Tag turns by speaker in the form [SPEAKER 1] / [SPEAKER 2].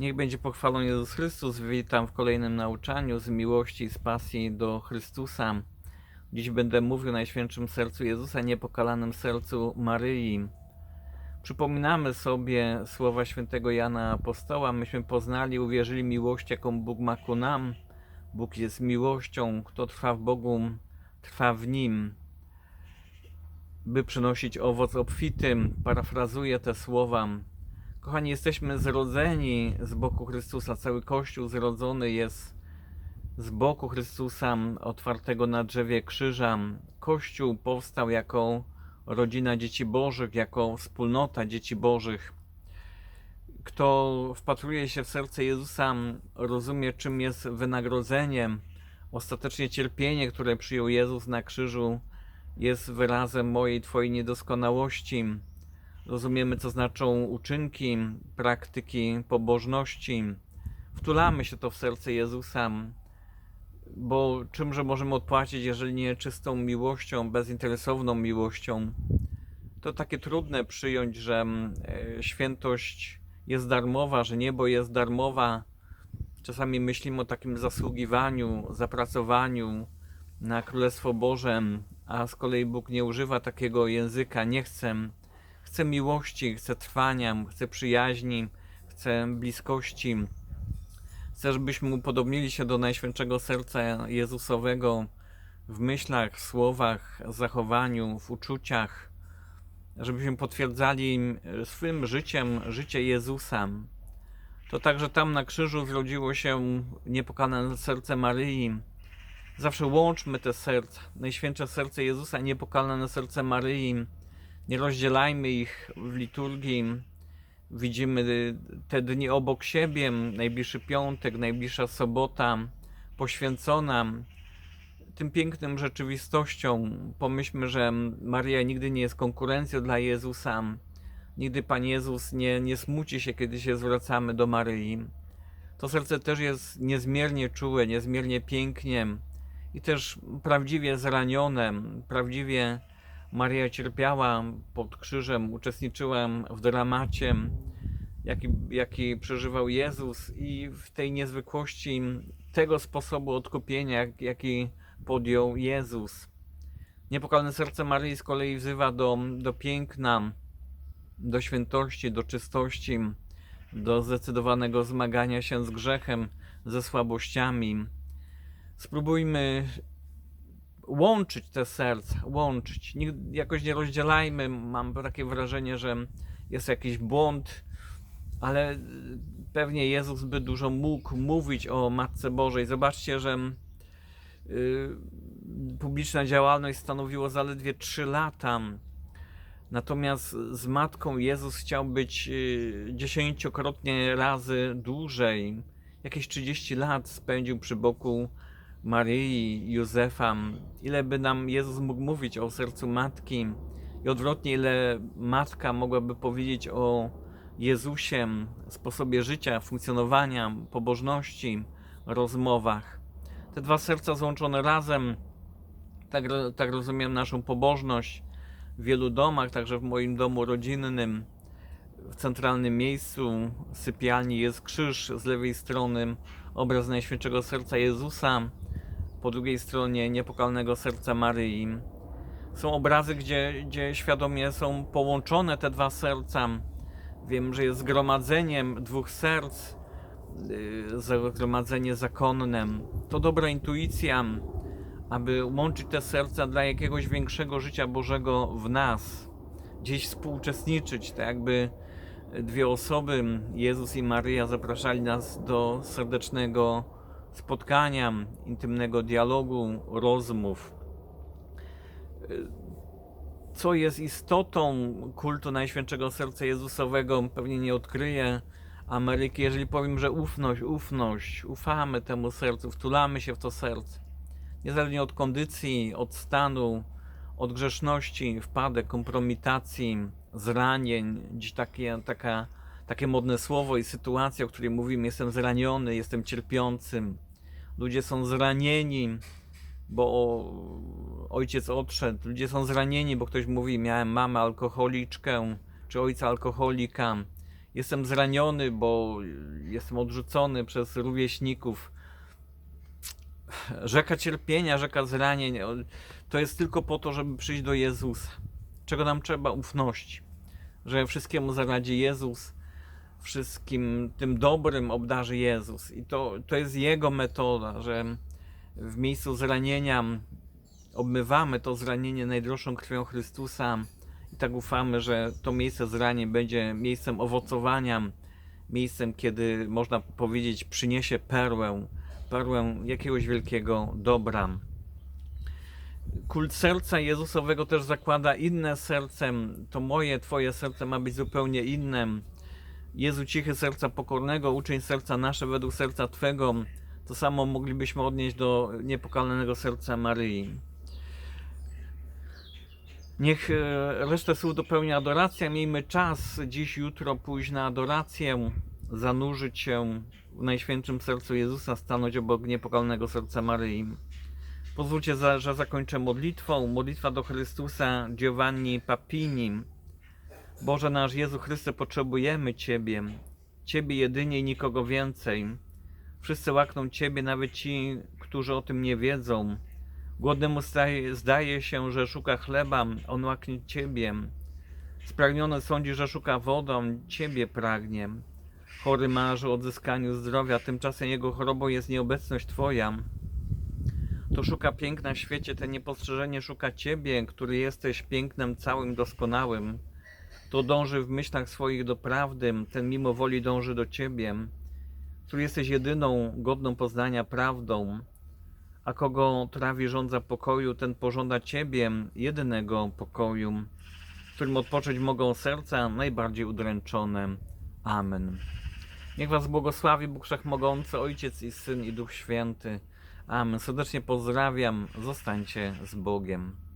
[SPEAKER 1] Niech będzie pochwalony Jezus Chrystus. Witam w kolejnym nauczaniu z miłości i z pasji do Chrystusa. Dziś będę mówił o Najświętszym Sercu Jezusa, niepokalanym sercu Maryi. Przypominamy sobie słowa świętego Jana Apostoła. Myśmy poznali, uwierzyli miłość, jaką Bóg ma ku nam. Bóg jest miłością. Kto trwa w Bogu, trwa w Nim. By przynosić owoc obfity, parafrazuję te słowa. Kochani, jesteśmy zrodzeni z boku Chrystusa. Cały Kościół zrodzony jest z boku Chrystusa, otwartego na drzewie krzyża. Kościół powstał jako rodzina dzieci Bożych, jako wspólnota dzieci Bożych. Kto wpatruje się w serce Jezusa, rozumie, czym jest wynagrodzenie. Ostatecznie cierpienie, które przyjął Jezus na krzyżu, jest wyrazem mojej, Twojej niedoskonałości. Rozumiemy, co znaczą uczynki, praktyki pobożności. Wtulamy się to w serce Jezusa, bo czymże możemy odpłacić, jeżeli nie czystą miłością, bezinteresowną miłością? To takie trudne przyjąć, że e, świętość jest darmowa, że niebo jest darmowa. Czasami myślimy o takim zasługiwaniu, zapracowaniu na Królestwo Boże, a z kolei Bóg nie używa takiego języka. Nie chcę. Chcę miłości, chcę trwania, chcę przyjaźni, chcę bliskości. Chcę, żebyśmy upodobnili się do Najświętszego Serca Jezusowego w myślach, w słowach, zachowaniu, w uczuciach, żebyśmy potwierdzali swym życiem życie Jezusa. To także tam na krzyżu zrodziło się niepokalane serce Maryi. Zawsze łączmy te serca. Najświętsze serce Jezusa, niepokalane serce Maryi. Nie rozdzielajmy ich w liturgii. Widzimy te dni obok siebie, najbliższy piątek, najbliższa sobota, poświęcona tym pięknym rzeczywistością. Pomyślmy, że Maria nigdy nie jest konkurencją dla Jezusa. Nigdy Pan Jezus nie, nie smuci się, kiedy się zwracamy do Maryi. To serce też jest niezmiernie czułe, niezmiernie pięknie i też prawdziwie zranione, prawdziwie Maria cierpiała pod krzyżem, uczestniczyła w dramacie, jaki, jaki przeżywał Jezus, i w tej niezwykłości tego sposobu odkupienia, jaki podjął Jezus. Niepokalne serce Maryi z kolei wzywa do, do piękna, do świętości, do czystości, do zdecydowanego zmagania się z grzechem, ze słabościami. Spróbujmy łączyć te serca, łączyć. Nie, jakoś nie rozdzielajmy. Mam takie wrażenie, że jest jakiś błąd, ale pewnie Jezus by dużo mógł mówić o Matce Bożej. Zobaczcie, że y, publiczna działalność stanowiło zaledwie 3 lata. Natomiast z matką Jezus chciał być y, dziesięciokrotnie razy dłużej. Jakieś 30 lat spędził przy boku Maryi, Józefa, ile by nam Jezus mógł mówić o sercu matki i odwrotnie, ile matka mogłaby powiedzieć o Jezusie, sposobie życia, funkcjonowania, pobożności, rozmowach. Te dwa serca złączone razem, tak, tak rozumiem naszą pobożność w wielu domach, także w moim domu rodzinnym, w centralnym miejscu sypialni jest krzyż, z lewej strony obraz Najświętszego Serca Jezusa, po drugiej stronie niepokalnego serca Maryi. Są obrazy, gdzie, gdzie świadomie są połączone te dwa serca. Wiem, że jest zgromadzeniem dwóch serc, yy, zgromadzenie zakonne. To dobra intuicja, aby łączyć te serca dla jakiegoś większego życia Bożego w nas. Gdzieś współuczestniczyć, tak jakby dwie osoby, Jezus i Maryja, zapraszali nas do serdecznego spotkania, intymnego dialogu, rozmów. Co jest istotą kultu Najświętszego Serca Jezusowego, pewnie nie odkryję Ameryki, jeżeli powiem, że ufność, ufność, ufamy temu sercu, wtulamy się w to serce. Niezależnie od kondycji, od stanu, od grzeszności, wpadek, kompromitacji, zranień, dziś takie, taka takie modne słowo i sytuacja, o której mówimy, jestem zraniony, jestem cierpiącym. Ludzie są zranieni, bo ojciec odszedł. Ludzie są zranieni, bo ktoś mówi, miałem mamę alkoholiczkę, czy ojca alkoholika. Jestem zraniony, bo jestem odrzucony przez rówieśników. Rzeka cierpienia, rzeka zranień, to jest tylko po to, żeby przyjść do Jezusa. Czego nam trzeba? Ufności. Że wszystkiemu zaradzi Jezus, wszystkim tym dobrym obdarzy Jezus. I to, to jest Jego metoda, że w miejscu zranienia obmywamy to zranienie najdroższą krwią Chrystusa i tak ufamy, że to miejsce zranień będzie miejscem owocowania, miejscem, kiedy można powiedzieć przyniesie perłę, perłę jakiegoś wielkiego dobra. Kult serca Jezusowego też zakłada inne serce. To moje, Twoje serce ma być zupełnie inne. Jezu cichy serca pokornego, uczyń serca nasze według serca Twego. To samo moglibyśmy odnieść do niepokalanego serca Maryi. Niech e, resztę słów dopełnia adoracja. Miejmy czas dziś, jutro pójść na adorację, zanurzyć się w Najświętszym Sercu Jezusa, stanąć obok niepokalanego serca Maryi. Pozwólcie, za, że zakończę modlitwą. Modlitwa do Chrystusa Giovanni Papini. Boże nasz Jezu Chryste, potrzebujemy Ciebie. Ciebie jedynie i nikogo więcej. Wszyscy łakną Ciebie, nawet ci, którzy o tym nie wiedzą. Głodnemu staje, zdaje się, że szuka chleba, on łaknie Ciebie. Spragniony sądzi, że szuka wodę, on Ciebie pragnie. Chory marzy o odzyskaniu zdrowia, tymczasem jego chorobą jest nieobecność Twoja. To szuka piękna w świecie, te niepostrzeżenie szuka Ciebie, który jesteś pięknem całym doskonałym. To dąży w myślach swoich do prawdy, ten mimo woli dąży do Ciebie, który jesteś jedyną godną poznania prawdą. A kogo trawi żądza pokoju, ten pożąda Ciebie, jedynego pokoju, w którym odpocząć mogą serca najbardziej udręczone. Amen. Niech Was błogosławi Bóg Wszechmogący, Ojciec i Syn i Duch Święty. Amen. Serdecznie pozdrawiam. Zostańcie z Bogiem.